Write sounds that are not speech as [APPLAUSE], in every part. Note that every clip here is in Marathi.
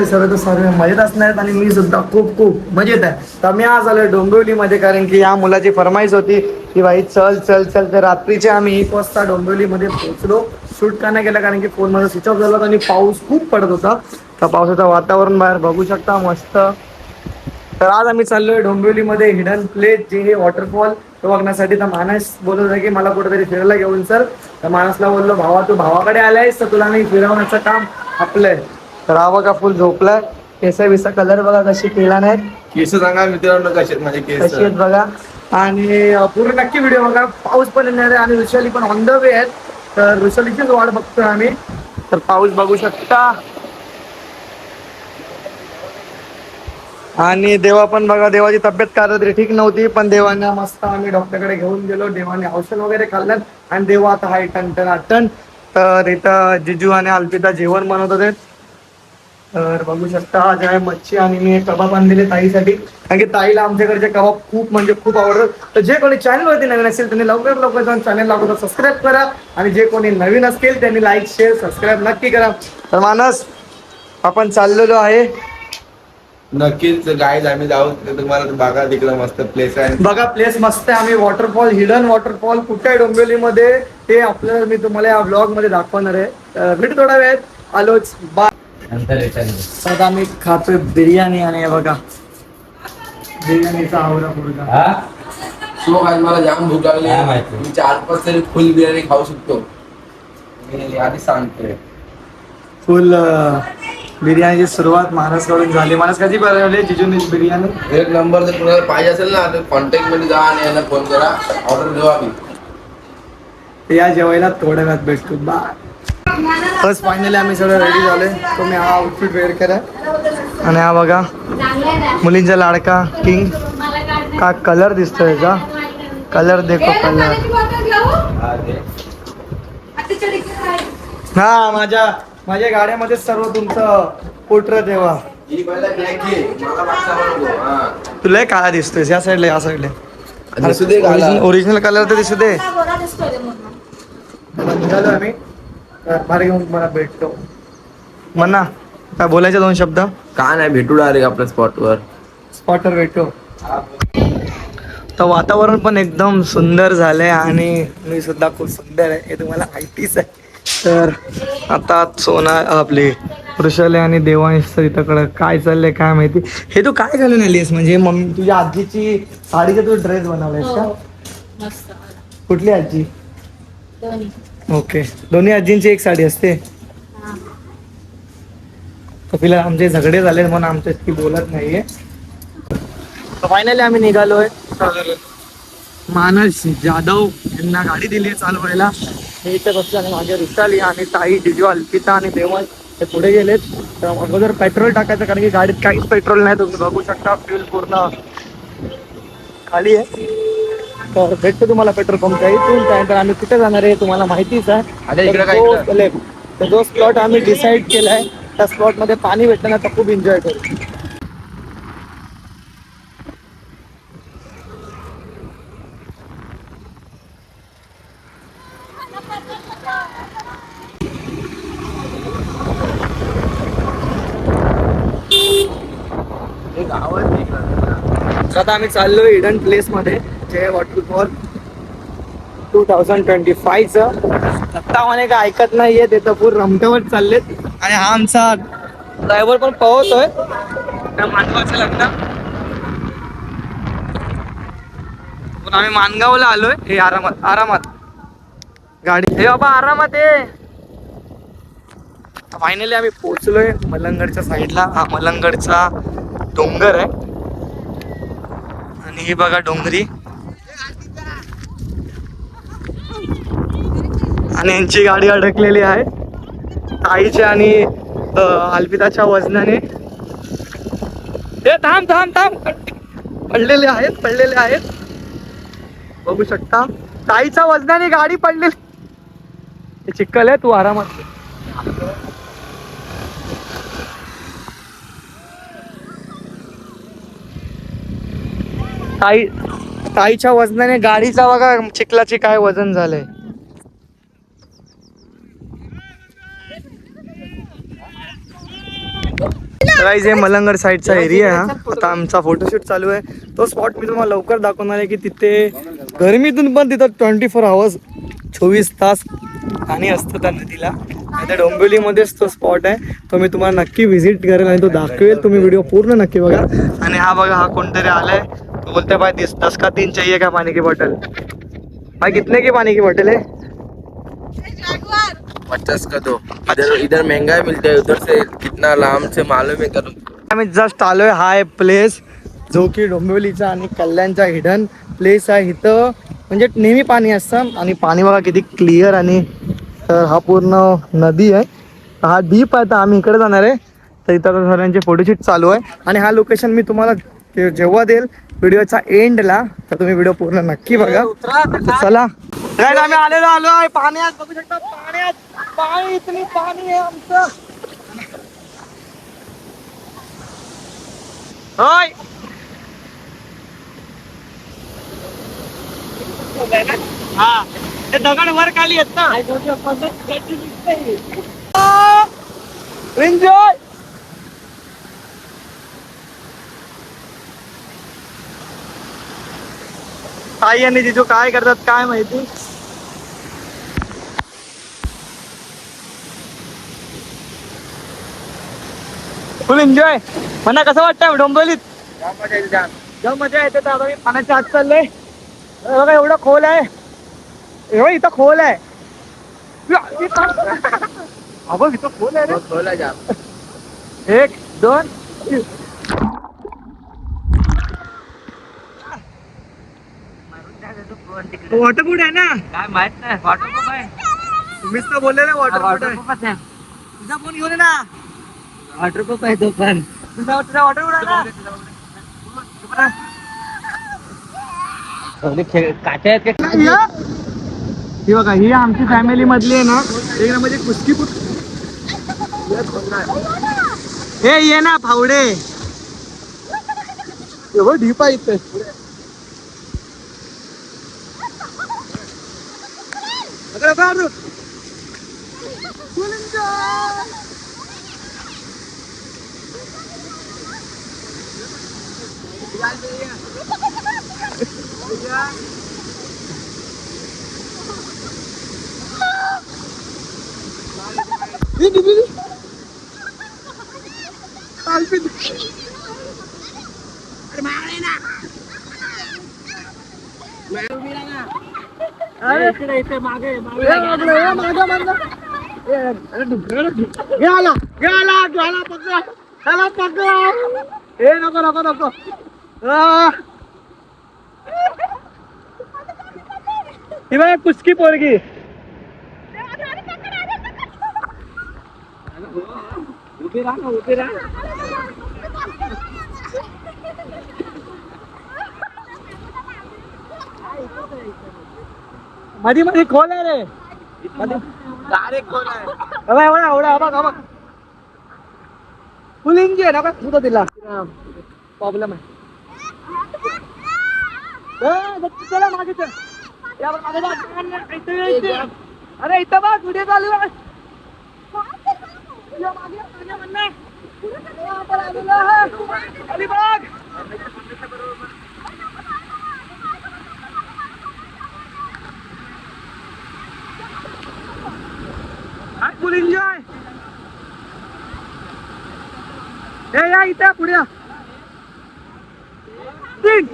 कशात सर्व सर्व तर सर्व मजेत असणार आणि मी सुद्धा खूप खूप मजेत आहे. तर मी आज आलोय डोंबिवलीमध्ये कारण की या मुलाची फरमाईश होती की भाई चल चल चल तर रात्रीचे आम्ही एक वाजता डोंबिवलीमध्ये पोहोचलो. शूट का नाही केलं कारण की फोन माझा स्विच ऑफ झाला होता आणि पाऊस खूप पडत होता. तर पावसाचं वातावरण बाहेर बघू शकता मस्त. तर आज आम्ही चाललोय डोंबिवलीमध्ये हिडन प्लेस जे हे वॉटरफॉल तो बघण्यासाठी तर मानस बोलत होता की मला कुठेतरी फिरायला घेऊन सर तर मानसला बोललो भावा तू भावाकडे आलायस तर तुला नाही फिरवण्याचं काम आपलं आहे तर हा बघा फुल झोपलाय. केसा बिसा कलर बघा कशी केला नाही केस सांगा मित्रांनो कसे आहेत माझे केस. कशी आहेत बघा. आणि अं, पूर्ण नक्की व्हिडिओ बघा. पाऊस पण येणार आहे आणि ऋषाली पण ऑन द वे आहेत. तर ऋषालीचीच वाट बघतोय आम्ही. तर पाऊस बघू शकता. आणि देवा पण बघा देवाची तब्येत काय तरी ठीक नव्हती पण देवांना मस्त आम्ही डॉक्टरकडे घेऊन गेलो. देवाने औषध वगैरे खाल्लं. आणि देवा आता हाय टन टन टन तर इथं जिजू आणि अल्पिता जेवण बनवत होते. तर बघू शकता आज आहे मच्छी आणि मी कबाब आणलेले ताईसाठी. कारण की ताईला आमच्याकडचे कबाब खूप म्हणजे खूप आवडतात. तर जे कोणी चॅनल वरती नवीन असेल त्यांनी लवकर लवकर जाऊन चॅनल अगोदर सबस्क्राईब करा. आणि जे कोणी नवीन असतील त्यांनी लाईक शेअर सबस्क्राईब नक्की करा. तर मानस आपण चाललेलो आहे. नक्कीच गाईज आम्ही जाऊ. तुम्हाला बघा तिकडं मस्त प्लेस आहे. बघा प्लेस मस्त आहे. आम्ही वॉटरफॉल हिडन वॉटरफॉल कुठे आहे डोंबिवलीमध्ये? ते आपल्याला मी तुम्हाला या ब्लॉगमध्ये दाखवणार आहे. भेट थोडा वेळात आलोच. बा आता आम्ही खातोय बिर्याणी आणि बघा. बिर्याणीचा आवडा मुलगा सो आज मला जाम भूक लागली. काय माहिती? मी चार पाच तरी फुल बिर्याणी खाऊ शकतो. मी आधी सांगतोय. फुल बिर्याणीची सुरुवात महाराजकडून झाली. महाराज कधी बनवली जिजूनी बिर्याणी? एक नंबर जर तुम्हाला पाहिजे असेल ना तर कॉन्टॅक्टमध्ये जा आणि यांना फोन करा. ऑर्डर देऊ आम्ही. या जेवायला थोड्या वेळात भेटतो. बाय बस फायनली आम्ही सगळं रेडी झालोय. तुम्ही हा आउटफिट वेअर करा आणि हा बघा मुलींचा लाडका किंग का कलर दिसतोय का कलर देखो कलर हा माझ्या माझ्या गाड्यामध्ये सर्व तुमचं पोर्ट्रेट देवा तुला काळा दिसतोय या साईडला या साईडला दिसू दे घाला. ओरिजिनल कलर तर दिसू दे. निघालो आम्ही. तर बाहेर घेऊन तुम्हाला भेटतो. म्हणा काय बोलायचे दोन शब्द? का नाही भेटू डायरेक्ट आपल्या स्पॉटवर स्पॉटवर भेटतो तर वातावरण पण एकदम सुंदर झालंय आणि मी सुद्धा खूप सुंदर आहे. हे तुम्हाला माहितीच आहे. तर आता सोना आपली वृषाले आणि देवांश इथं काय चाललंय काय माहिती? हे तू काय घालून आलीस म्हणजे मम्मी तुझ्या आजीची साडीचा तू ड्रेस बनवलायस का? मस्त. कुठली आजी? ओके. दोन्ही आजींची एक साडी असते. फिलहाल आमचे झगडे झाले म्हणून आमच्याशी बोलत नाहीये. फायनली आम्ही निघालोय. मानस जाधव यांना गाडी दिली चालवायला. हे इथे बसले आणि मागे रुसाली आणि ताई जिजू अल्पिता आणि देवल हे पुढे गेलेत. तर अगोदर पेट्रोल टाकायचं कारण की गाडीत काहीच पेट्रोल नाही. तुम्ही बघू शकता फ्यूल पूर्ण खाली आहे. तर भेटतो तुम्हाला पेट्रोल पंपच्या इथून. त्यानंतर आम्ही कुठे जाणार आहे तुम्हाला माहितीच आहे. तर जो- तर जो स्पॉट आम्ही डिसाईड केलाय त्या स्पॉटमध्ये पाणी भेटलं ना तर खूप एन्जॉय करू. हे आता आम्ही चाललोय हिडन प्लेस मध्ये. जे वॉटरफॉल. टू थाउजंड ट्वेंटी फायचं दत्ता म्हणे काय ऐकत नाहीये ते तर पूर रमट्यावर चाललेत. आणि हा आमचा ड्रायव्हर पण पवतोय त्या मानगावचं लग्न पण आम्ही मानगावला आलोय. हे आरामात आरामात. गाडी हे बाबा आरामात आहे फायनली आम्ही पोहोचलोय मलंगडच्या साईडला. हा मलंगडचा डोंगर आहे. आणि हे बघा डोंगरी. आणि यांची गाडी अडकलेली आहे. ताईच्या आणि अल्पिताच्या वजनाने. हे थांब थांब थांब. पडलेले आहेत पडलेले आहेत. बघू शकता. ताईच्या वजनाने गाडी पडलेली. चिक्कल आहे तू आरामात ताई ताईच्या वजनाने गाडीचा बघा चिखलाची काय वजन झालंय. गाईज हे मलंगड साईडचा एरिया आहे हा. आता आमचा फोटोशूट चालू आहे. तो स्पॉट मी तुम्हाला लवकर दाखवणार आहे की तिथे गरमीतून पण तिथं ट्वेंटी फोर आवर्स चोवीस तास पाणी असतं त्या नदीला. त्या डोंबिवलीमध्येच तो स्पॉट आहे. तो मी तुम्हाला नक्की व्हिजिट करेल आणि तो दाखवेल. तुम्ही व्हिडिओ पूर्ण नक्की बघा. आणि हा बघा हा कोणतरी आलाय. तो बोलते भाई दस दस का तीन चाहिए का पानी की बॉटल भाई कितने की पानी की बॉटल है पचास का दो इधर इधर महंगा मिलता है उधर से कितना लाम से मालूम है करूँ। आम्ही जस्ट आलोय हा आहे प्लेस जो की डोंबिवलीचा आणि कल्याणचा हिडन प्लेस आहे. इथं म्हणजे नेहमी पाणी असतं आणि पाणी बघा किती क्लिअर आणि तर हा पूर्ण नदी आहे. हा डीप आहे तर आम्ही इकडे जाणार आहे. तर इथं आता सगळ्यांचे फोटोशूट चालू आहे. आणि हा लोकेशन मी तुम्हाला जेव्हा देईल व्हिडिओच्या एंडला तर तुम्ही व्हिडिओ पूर्ण नक्की बघा. चला. Guys, आम्ही आलेलो आलो आहे. पाण्यात बघू शकता पाण्यात पाणी इतनी पाणी आहे आमचं. होय. हा. ते दगड वर खाली येत ना. एन्जॉय आई आणि जिजू काय करतात काय माहिती? फुल एन्जॉय म्हणा कसं वाटतंय डोंबिवलीत? जेव्हा मजा येते तर मी पाण्याच्या आत चाललंय. हे बघा एवढं खोल आहे. एवढं इथं खोल आहे. [LAUGHS] हा बघ इथं खोल आहे रे. खोला जा एक दोन तीन. वॉटरप्रूफ आहे ना? काय माहीत नाही वॉटरप्रूफ आहे. तुम्हीच तर बोलले ना वॉटरप्रूफ आहे. तुझा फोन घेऊन ना. वॉटरप्रूफ आहे तो पण. तुझा तुझा वॉटरप्रूफ आहे ना? काच्या आहेत का ही बघा ही आमची फॅमिली मधली आहे ना एक ना म्हणजे कुस्ती हे ये ना फावडे. एवढं डीप आहे इथे अगं, अगं, अगं. Ini, ini, ini. Alvin. अरे इकडे इथे मागे मागे ए, मागलं, ए, मागं, मागं. ए, अरे, डुकरं, डुकरं. गेला गेला गेला पकड त्याला पकड ए नको नको नको आ. ही बघ कुस्की पोरगी उभी राहा ना उभी राहा मधी मधी खोल आहे रे डायरेक्ट कोण आहे. एवढा एवढा बघ बघ फुल इंजिन बघ तुझं तिला. प्रॉब्लेम आहे. चला मागे चल. अरे इथं बघ व्हिडिओ चालू आहे. या फुल एन्जॉय ए या इथे पुढे या. तीन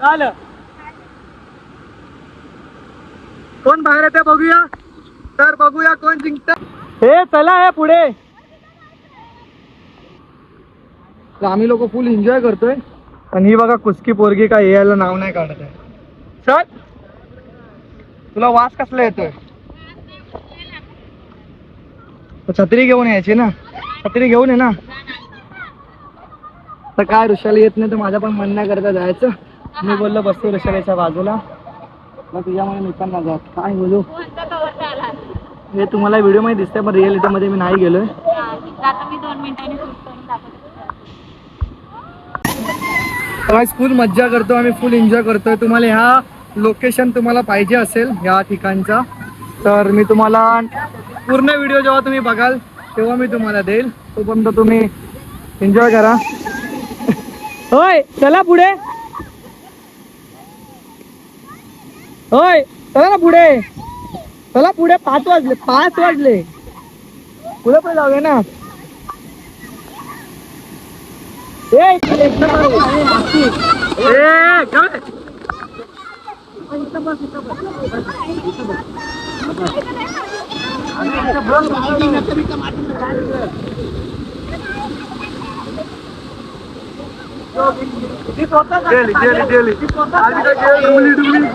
झालं. कोण बाहेर येते बघूया. तर बघूया कोण जिंकत हे चला या पुढे. तर आम्ही लोक फुल एन्जॉय करतोय. आणि ही बघा कुस्की पोरगी काय यायला नाव नाही काढत आहे. सर तुला वास कसला येतोय तर छत्री घेऊन यायची ना. छत्री घेऊन ये ना. तर काय ऋषाला येत नाही तर माझ्या पण म्हणण्या करता जायचं. मी बोललो बसतो ऋषालाच्या बाजूला. मग तुझ्यामुळे मी पण नाही जात. काय बोलू? हे तुम्हाला व्हिडिओमध्ये दिसतंय पण रिअलिटी मध्ये मी नाही गेलोय. फुल मज्जा करतो आम्ही फुल एन्जॉय करतोय. तुम्हाला ह्या लोकेशन तुम्हाला पाहिजे असेल ह्या ठिकाणचा. तर मी तुम्हाला पूर्ण व्हिडिओ जेव्हा तुम्ही बघाल तेव्हा मी तुम्हाला देईल. तोपर्यंत तुम्ही एन्जॉय करा. होय चला पुढे. होय चला ना पुढे. चला पुढे पाच वाजले पाच वाजले. पुढे पुढे जाऊया ना. ए, इकडे इकडे बघ. ए, काय? गेली गेली गेली आधी काय गेली, डुबली डुबली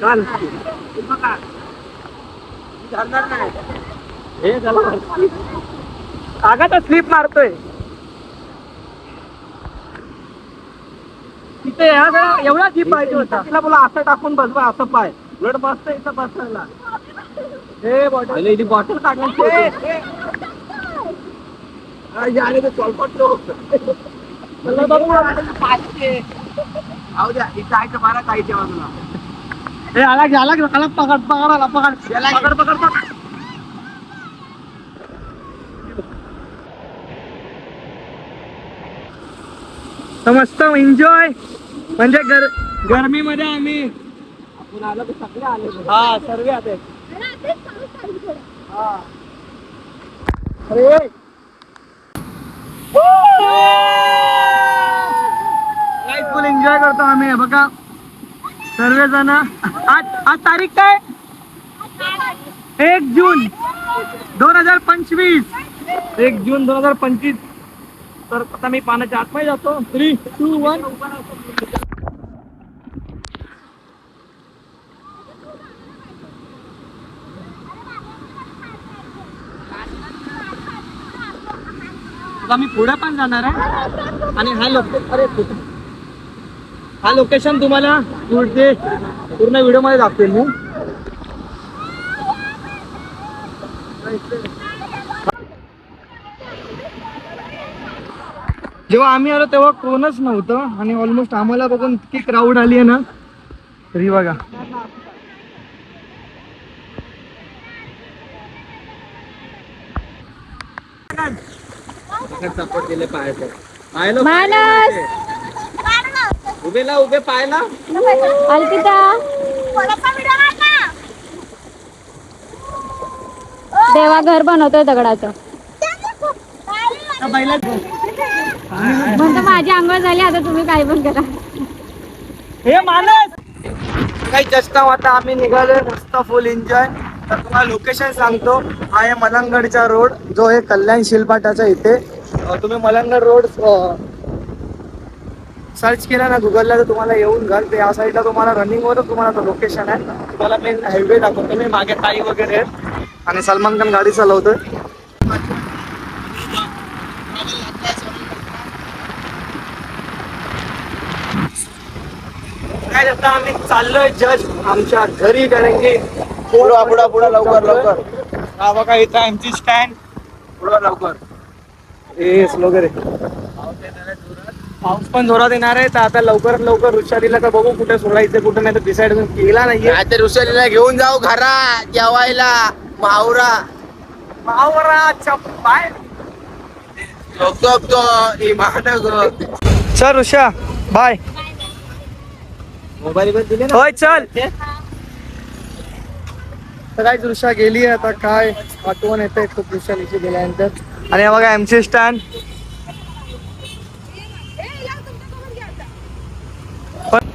चाल. हे तर स्लिप मारतोय. तिथे एवढा जीप पाहिजे होता. तिला बोला असं टाकून बसवा असं पाय. उलट मस्त इथं बसायला. हे बॉटल. बॉटल टाकायची बघू. जाऊ द्या इथं आहे बारा काहीच्या बाजूला ए आला आला पकड पकड आला पकड. पकड पकड पकड. तर मस्त एन्जॉय म्हणजे गर गरमीमध्ये आम्ही आपण आलो तर सगळे आले. हा सर्व आले. हा. अरे! फुल एन्जॉय करतो आम्ही. बघा. सर्वजण आज आज तारीख काय? एक जून. दोन हजार पंचवीस. एक जून दोन हजार पंचवीस. तर आता मी पाण्याच्या आतमध्ये जातो. थ्री टू वन मी पुढे पण जाणार आहे. आणि हा लोक अरे हा लोकेशन तुम्हाला पुढचे पूर्ण व्हिडिओमध्ये दाखवेल मी. जेव्हा आम्ही आलो तेव्हा कोणच नव्हतं आणि ऑलमोस्ट आम्हाला बघून इतकी क्राऊड आली आहे ना तरी बघा. सपोर्ट दिले मानस उभेला उभे पाहिला अलकिता देवा घर बनवतोय दगडाचं. म्हणतो माझी आंघोळ झाली आता तुम्ही काही पण करा. हे मानस काही जस्ट आता आम्ही निघालोय मस्त फुल एन्जॉय तर तुम्हाला लोकेशन सांगतो. हा आहे मलंगडचा रोड जो आहे कल्याण शिलपाटाच्या इथे. तुम्ही मलंगड रोड सर्च केला ना गुगलला तर तुम्हाला येऊन घाल ते या साईडला तुम्हाला रनिंग वरच तुम्हाला लोकेशन आहे. तुम्हाला मेन हायवे दाखवतो. मी मागे ताई वगैरे आहेत. आणि सलमान खान गाडी चालवतोय. काय आता आम्ही चाललोय जज आमच्या घरी कारण की पुढं पुढं पुढं लवकर लवकर. हा बघा इथं आमची स्टँड पुढं लवकर. येस वगैरे. पाऊस पण जोरात येणार आहे तर आता लवकरात लवकर हुशारीला तर बघू कुठे सोडायचं कुठे नाही तर डिसाईड केला नाहीये. तर उचललेला घेऊन जाऊ घरात जेवायला मावरा. मावरा चप्पाय तो तो इमान चल ऋषा बाय. मोबाईल होय चल. काय दृश्या गेली आता काय आठवण येते खूप दृश्याची गेल्यानंतर. आणि बघा एमसी स्टँड पण